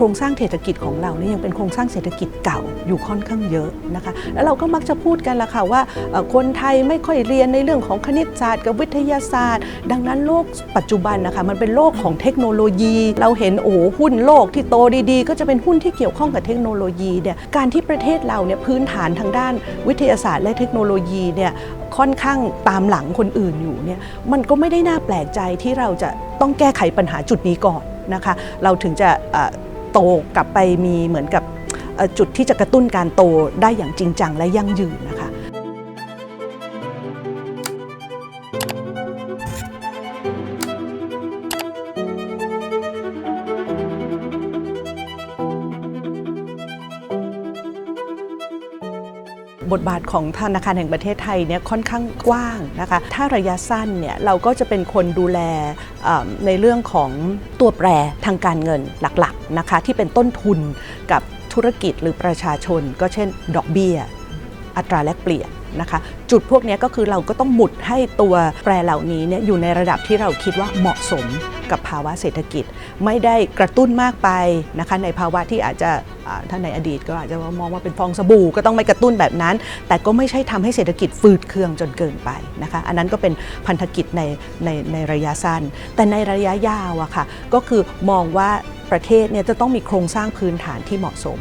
โครงสร้างเศรษฐกิจของเราเนี่ยยังเป็นโครงสร้างเศรษฐกิจเก่าอยู่ค่อนข้างเยอะนะคะแล้วเราก็มักจะพูดกันละค่ะว่าคนไทยไม่ค่อยเรียนในเรื่องของคณิตศาสตร์กับวิทยาศาสตร์ ดังนั้นโลกปัจจุบันนะคะมันเป็นโลกของเทคโนโลยี เราเห็นโอ้หุ้นโลกที่โตดีๆ ก็จะเป็นหุ้นที่เกี่ยวข้องกับเทคโนโลยีเนี่ยการที่ประเทศเราเนี่ยพื้นฐานทางด้านวิทยาศาสตร์และเทคโนโลยีเนี่ยค่อนข้างตามหลังคนอื่นอยู่เนี่ยมันก็ไม่ได้น่าแปลกใจที่เราจะต้องแก้ไขปัญหาจุดนี้ก่อนนะคะ เราถึงจะเอ่อ โตกลับไปมีเหมือนกับจุดที่จะกระตุ้นการโตได้อย่างจริงจังและยั่งยืนนะคะ ทบาทของธนาคารแห่งประเทศไทยเนี่ยค่อนข้างกว้างนะคะถ้าระยะสั้นเนี่ยเราก็จะเป็นคนดูแลในเรื่องของตัวแปรทางการเงินหลักๆนะคะที่เป็นต้นทุนกับธุรกิจหรือประชาชน ก็เช่น ดอกเบี้ย อัตราแลกเปลี่ยนนะคะจุดพวกนี้ก็คือเราก็ต้องหมุดให้ตัวแปรเหล่านี้เนี่ยอยู่ในระดับที่เราคิดว่าเหมาะสม กับภาวะเศรษฐกิจ ไม่ได้กระตุ้นมากไปนะคะในภาวะที่อาจจะอ่าถ้าในอดีตก็อาจจะมองว่าเป็นฟองสบู่ก็ต้องไม่กระตุ้นแบบนั้น แต่ก็ไม่ใช่ทำให้เศรษฐกิจฟืดเคืองจนเกินไปนะคะอันนั้นก็เป็นพันธกิจในในในระยะสั้น แต่ในระยะยาวอะค่ะก็คือมองว่าประเทศเนี่ยจะต้องมีโครงสร้างพื้นฐานที่เหมาะสม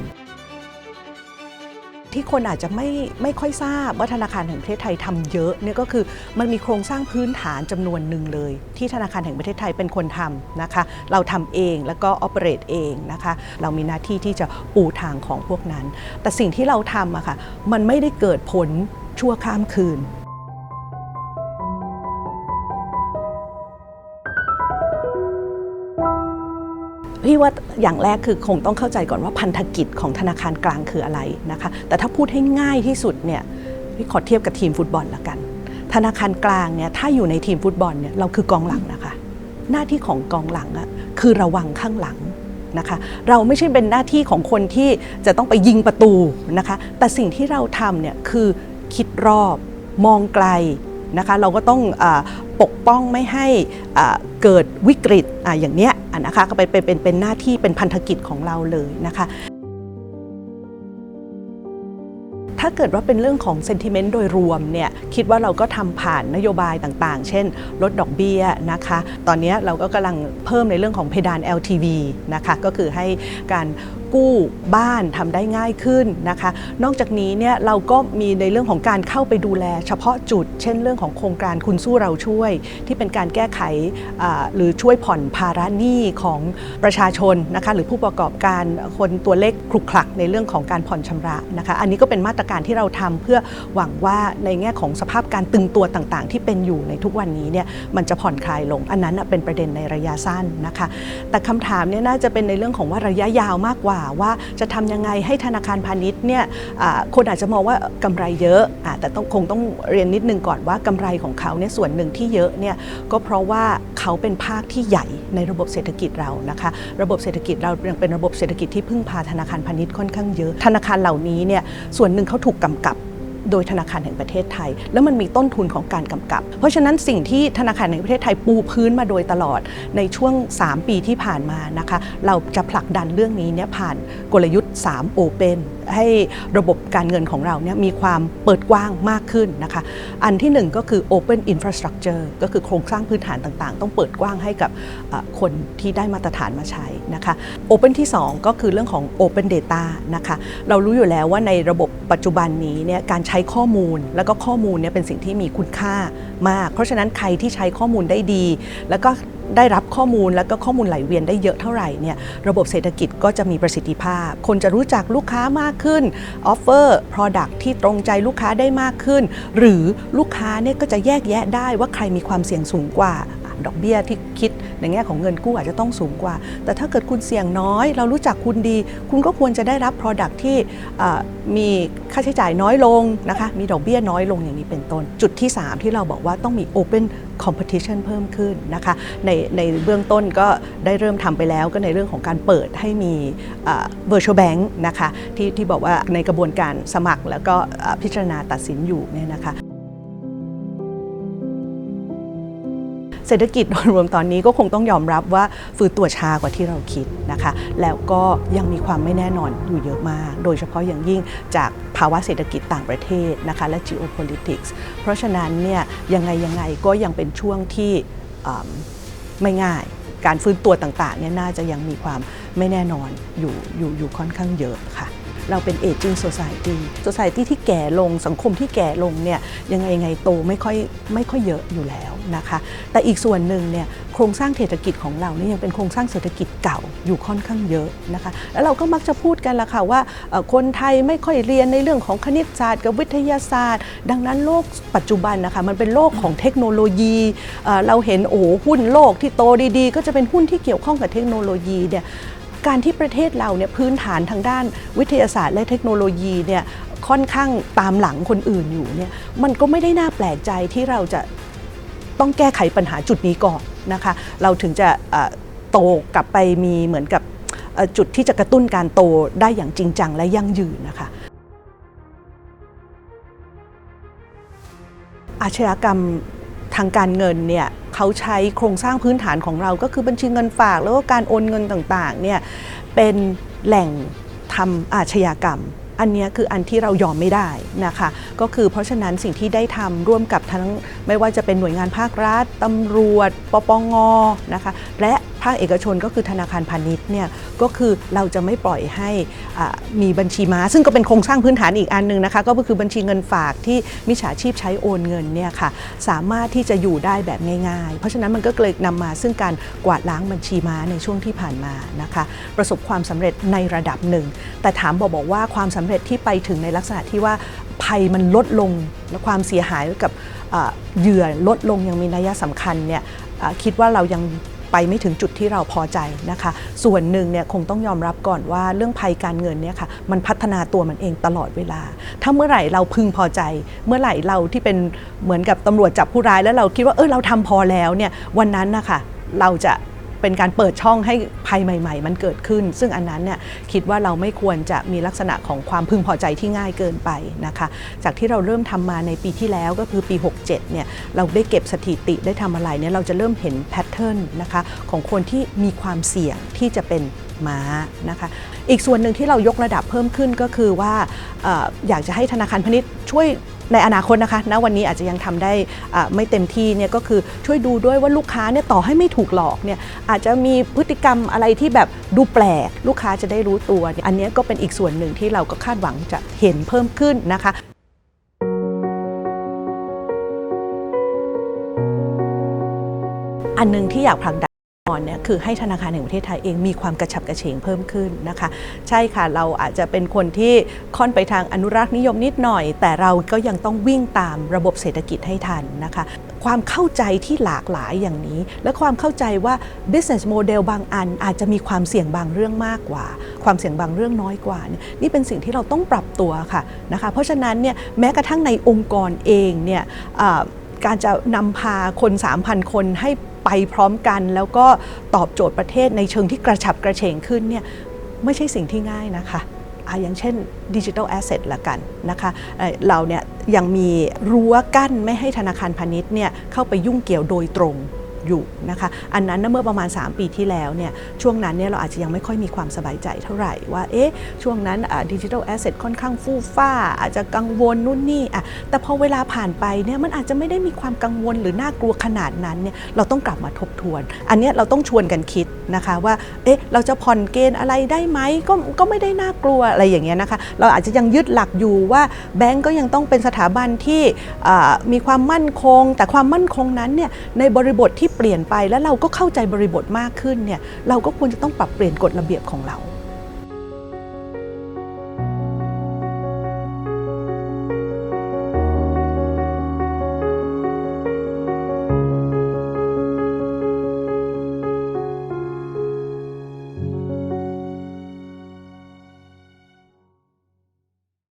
ที่คนอาจจะไม่ไม่ค่อยทราบว่าธนาคารแห่งประเทศไทยทำเยอะเนี่ยก็คือมันมีโครงสร้างพื้นฐานจำนวนหนึ่งเลย ที่ธนาคารแห่งประเทศไทยเป็นคนทำนะคะ เราทำเองแล้วก็ออเปเรตเองนะคะ เรามีหน้าที่ที่จะปูทางของพวกนั้น แต่สิ่งที่เราทำอะค่ะมันไม่ได้เกิดผลชั่วข้ามคืน พี่ว่าอย่างแรกคือคงต้องเข้าใจก่อนว่าพันธกิจของธนาคารกลางคืออะไรนะคะ แต่ถ้าพูดให้ง่ายที่สุดเนี่ยพี่ขอเทียบกับทีมฟุตบอลละกัน ธนาคารกลางเนี่ยถ้าอยู่ในทีมฟุตบอลเนี่ยเราคือกองหลังนะคะ หน้าที่ของกองหลังอะคือระวังข้างหลังนะคะเราไม่ใช่เป็นหน้าที่ของคนที่จะต้องไปยิงประตูนะคะ แต่สิ่งที่เราทำเนี่ยคือคิดรอบ มองไกล นะคะเราก็ต้องอปกป้องไม่ให้เกิดวิกฤตออย่างเนี้ยนะคะก็ไปเป็นเป็นเป็นหน้าที่เป็นพันธกิจของเราเลยนะคะถ้าเกิดว่าเป็นเรื่องของเซนติเมนต์โดยรวมเนี่ยคิดว่าเราก็ทำผ่านนโยบายต่างๆ เช่น ลดดอกเบี้ยนะคะ ตอนนี้เราก็กำลังเพิ่มในเรื่องของเพดาน LTV นะคะก็คือให้การกู้บ้านทำได้ง่ายขึ้นนะคะ นอกจากนี้เนี่ยเราก็มีในเรื่องของการเข้าไปดูแล เฉพาะจุด เช่นเรื่องของโครงการคุณสู้เราช่วย ที่เป็นการแก้ไขหรือช่วยผ่อนภาระหนี้ของประชาชนนะคะหรือผู้ประกอบการคนตัวเล็กคลุกคลักในเรื่องของการผ่อนชำระนะคะ อันนี้ก็เป็นมาตรการที่เราทำเพื่อหวังว่าในแง่ของสภาพการตึงตัวต่างๆ ที่เป็นอยู่ในทุกวันนี้เนี่ยมันจะผ่อนคลายลง อันนั้นเป็นประเด็นในระยะสั้นนะคะ แต่คำถามเนี่ยน่าจะเป็นในเรื่องของว่าระยะยาวมากกว่าว่าจะทำยังไงให้ธนาคารพาณิชย์เนี่ยคนอาจจะมองว่ากำไรเยอะอะแต่ต้องคงต้องเรียนนิดนึงก่อนว่ากำไรของเขาเนี่ยส่วนหนึ่งที่เยอะเนี่ยก็เพราะว่าเขาเป็นภาคที่ใหญ่ในระบบเศรษฐกิจเรานะคะระบบเศรษฐกิจเรายังเป็นระบบเศรษฐกิจที่พึ่งพาธนาคารพาณิชย์ค่อนข้างเยอะ ธนาคารเหล่านี้เนี่ยส่วนหนึ่งเขาถูกกำกับ โดยธนาคารแห่งประเทศไทย แล้วมันมีต้นทุนของการกำกับ เพราะฉะนั้นสิ่งที่ธนาคารแห่งประเทศไทยปูพื้นมาโดยตลอดในช่วง 3 ปีที่ผ่านมานะคะเราจะผลักดันเรื่องนี้เนี่ยผ่านกลยุทธ์ 3 Open ให้ระบบการเงินของเราเนี่ยมีความเปิดกว้างมากขึ้นนะคะอันที่ 1 ก็คือ Open Infrastructure ก็คือโครงสร้างพื้นฐานต่างๆ ต้องเปิดกว้างให้กับคนที่ได้มาตรฐานมาใช้นะคะ Open ที่ 2 ก็คือเรื่องของ Open Data นะคะเรารู้อยู่แล้วว่าในระบบ ปัจจุบันนี้เนี่ยการใช้ข้อมูลแล้วก็ข้อมูลเนี่ยเป็นสิ่งที่มีคุณค่ามาก เพราะฉะนั้นใครที่ใช้ข้อมูลได้ดี แล้วก็ได้รับข้อมูลแล้วก็ข้อมูลไหลเวียนได้เยอะเท่าไหร่เนี่ยระบบเศรษฐกิจก็จะมีประสิทธิภาพ คนจะรู้จักลูกค้ามากขึ้นออฟเฟอร์ Product ที่ตรงใจลูกค้าได้มากขึ้น หรือลูกค้าเนี่ยก็จะแยกแยะได้ว่าใครมีความเสี่ยงสูงกว่า ดอกเบี้ยที่คิดในแง่ของเงินกู้อาจจะต้องสูงกว่า แต่ถ้าเกิดคุณเสี่ยงน้อย เรารู้จักคุณดี คุณก็ควรจะได้รับ Product ที่มีค่าใช้จ่ายน้อยลงนะคะมีดอกเบี้ยน้อยลงอย่างนี้เป็นต้น จุดที่ 3 ที่เราบอกว่าต้องมี Open Competition เพิ่มขึ้นนะคะในในเบื้องต้นก็ได้เริ่มทำไปแล้วก็ในเรื่องของการเปิดให้มี virtual bank นะคะที่ที่บอกว่าในกระบวนการสมัครแล้วก็พิจารณาตัดสินอยู่เนี่ยนะคะ เศรษฐกิจโดยรวมตอนนี้ก็คงต้องยอมรับว่าฟื้นตัวช้ากว่าที่เราคิดนะคะ แล้วก็ยังมีความไม่แน่นอนอยู่เยอะมาก โดยเฉพาะอย่างยิ่งจากภาวะเศรษฐกิจต่างประเทศนะคะและ geopolitics เพราะฉะนั้นเนี่ยยังไงยังไงก็ยังเป็นช่วงที่ไม่ง่ายการฟื้นตัวต่างๆเนี่ยน่าจะยังมีความไม่แน่นอนอยู่อยู่อยู่ค่อนข้างเยอะค่ะ เราเป็น aging society society ที่แก่ลงสังคมที่แก่ลงเนี่ยยังไงยังไงโตไม่ค่อยไม่ค่อยเยอะอยู่แล้ว นะคะ แต่อีกส่วนหนึ่งเนี่ยโครงสร้างเศรษฐกิจของเราเนี่ยยังเป็นโครงสร้างเศรษฐกิจเก่าอยู่ค่อนข้างเยอะนะคะ แล้วเราก็มักจะพูดกันละค่ะว่าคนไทยไม่ค่อยเรียนในเรื่องของคณิตศาสตร์ กับวิทยาศาสตร์ ดังนั้นโลกปัจจุบันนะคะมันเป็นโลกของเทคโนโลยีเราเห็นโอ้หหุ้นโลกที่โตดีๆ ก็จะเป็นหุ้นที่เกี่ยวข้องกับเทคโนโลยีเนี่ยการที่ประเทศเราเนี่ยพื้นฐานทางด้านวิทยาศาสตร์และเทคโนโลยีเนี่ยค่อนข้างตามหลังคนอื่นอยู่เนี่ยมันก็ไม่ได้น่าแปลกใจที่เราจะ ต้องแก้ไขปัญหาจุดนี้ก่อนนะคะ เราถึงจะโตกลับไปมีเหมือนกับจุดที่จะกระตุ้นการโตได้อย่างจริงจังและยั่งยืนนะคะอาชญากรรมทางการเงินเนี่ยเขาใช้โครงสร้างพื้นฐานของเราก็คือบัญชีเงินฝาก แล้วก็การโอนเงินต่างๆเนี่ยเป็นแหล่งทำอาชญากรรม อันนี้คืออันที่เรายอมไม่ได้นะคะ ก็คือเพราะฉะนั้นสิ่งที่ได้ทำร่วมกับทั้งไม่ว่าจะเป็นหน่วยงานภาครัฐตำรวจ ปปงนะคะ และภาคเอกชนก็คือธนาคารพาณิชย์เนี่ยก็คือเราจะไม่ปล่อยให้มีบัญชีม้า ซึ่งก็เป็นโครงสร้างพื้นฐานอีกอันหนึ่งนะคะก็คือบัญชีเงินฝากที่มิจฉาชีพใช้โอนเงินเนี่ยค่ะสามารถที่จะอยู่ได้แบบง่ายๆ เพราะฉะนั้นมันก็เลยนำมาซึ่งการกวาดล้างบัญชีม้าในช่วงที่ผ่านมานะคะประสบความสำเร็จในระดับหนึ่ง แต่ถามบอกบอกว่าความสำเร็จที่ไปถึงในลักษณะที่ว่าภัยมันลดลงและความเสียหายกับเหยื่อลดลงยังมีนัยสำคัญเนี่ยคิดว่าเรายัง ไปไม่ถึงจุดที่เราพอใจนะคะ ส่วนหนึ่งเนี่ยคงต้องยอมรับก่อนว่าเรื่องภัยการเงินเนี่ยค่ะมันพัฒนาตัวมันเองตลอดเวลา ถ้าเมื่อไหร่เราพึงพอใจ เมื่อไหร่เราที่เป็นเหมือนกับตำรวจจับผู้ร้ายแล้วเราคิดว่าเออเราทำพอแล้วเนี่ยวันนั้นนะคะเราจะ เป็นการเปิดช่องให้ภัยใหม่ ๆ มันเกิดขึ้น ซึ่งอันนั้นเนี่ยคิดว่าเราไม่ควรจะมีลักษณะของความพึงพอใจที่ง่ายเกินไปนะคะจากที่เราเริ่มทำมาในปีที่แล้วก็คือปี 67เนี่ยเราได้เก็บสถิติได้ทำอะไรเนี่ยเราจะเริ่มเห็นแพทเทิร์นนะคะของคนที่มีความเสี่ยงที่จะเป็นม้านะคะอีกส่วนหนึ่งที่เรายกระดับเพิ่มขึ้นก็คือว่าอออยากจะให้ธนาคารพาณิชย์ช่วย ในอนาคตนะคะณวันนี้อาจจะยังทำได้ไม่เต็มที่เนี่ยก็คือช่วยดูด้วยว่าลูกค้าเนี่ยต่อให้ไม่ถูกหลอกเนี่ยอาจจะมีพฤติกรรมอะไรที่แบบดูแปลก ลูกค้าจะได้รู้ตัว อันนี้ก็เป็นอีกส่วนหนึ่งที่เราก็คาดหวังจะเห็นเพิ่มขึ้นนะคะอันหนึงที่อยากผลักดันก่อน เนี่ยคือให้ธนาคารแห่งประเทศไทยเองมีความกระฉับกระเฉงเพิ่มขึ้นนะคะใช่ค่ะเราอาจจะเป็นคนที่ค่อนไปทางอนุรักษ์นิยมนิดหน่อย แต่เราก็ยังต้องวิ่งตามระบบเศรษฐกิจให้ทันนะคะความเข้าใจที่หลากหลายอย่างนี้ และความเข้าใจว่า business model บางอันอาจจะมีความเสี่ยงบางเรื่องมากกว่า ความเสี่ยงบางเรื่องน้อยกว่านี่นี่เป็นสิ่งที่เราต้องปรับตัวค่ะนะคะเพราะฉะนั้นเนี่ยแม้กระทั่งในองค์กรเองเนี่ยการจะนำพาคน 3,000 คนให้ ไปพร้อมกันแล้วก็ตอบโจทย์ประเทศในเชิงที่กระฉับกระเฉงขึ้นเนี่ยไม่ใช่สิ่งที่ง่ายนะคะอะอย่างเช่นดิจิทัลแอสเซทละกันนะคะเเราเนี่ยยังมีรั้วกั้นไม่ให้ธนาคารพาณิชย์เนี่ยเข้าไปยุ่งเกี่ยวโดยตรง อยู่นะคะอันนั้นเมื่อประมาณ 3 ปีที่แล้วเนี่ยช่วงนั้นเนี่ยเราอาจจะยังไม่ค่อยมีความสบายใจเท่าไหร่ว่าเอ๊ะช่วงนั้นดิจิทัลแอสเซทค่อนข้างฟู่ฟ้า อาจจะกังวลนู่นนี่อะแต่พอเวลาผ่านไปเนี่ยมันอาจจะไม่ได้มีความกังวลหรือน่ากลัวขนาดนั้นเนี่ยเราต้องกลับมาทบทวน อันนี้เราต้องชวนกันคิดนะคะว่าเอ๊ะเราจะผ่อนเกณฑ์อะไรได้ไหมก็ก็ไม่ได้น่ากลัวอะไรอย่างเงี้ยนะคะเราอาจจะยังยึดหลักอยู่ว่าแบงก์ก็ยังต้องเป็นสถาบันที่มีความมั่นคง แต่ความมั่นคงนั้นเนี่ยในบริบทที่เปลี่ยนไปแล้วเราก็เข้าใจบริบทมากขึ้นเนี่ยเราก็ควรจะต้องปรับเปลี่ยนกฎระเบียบของเรา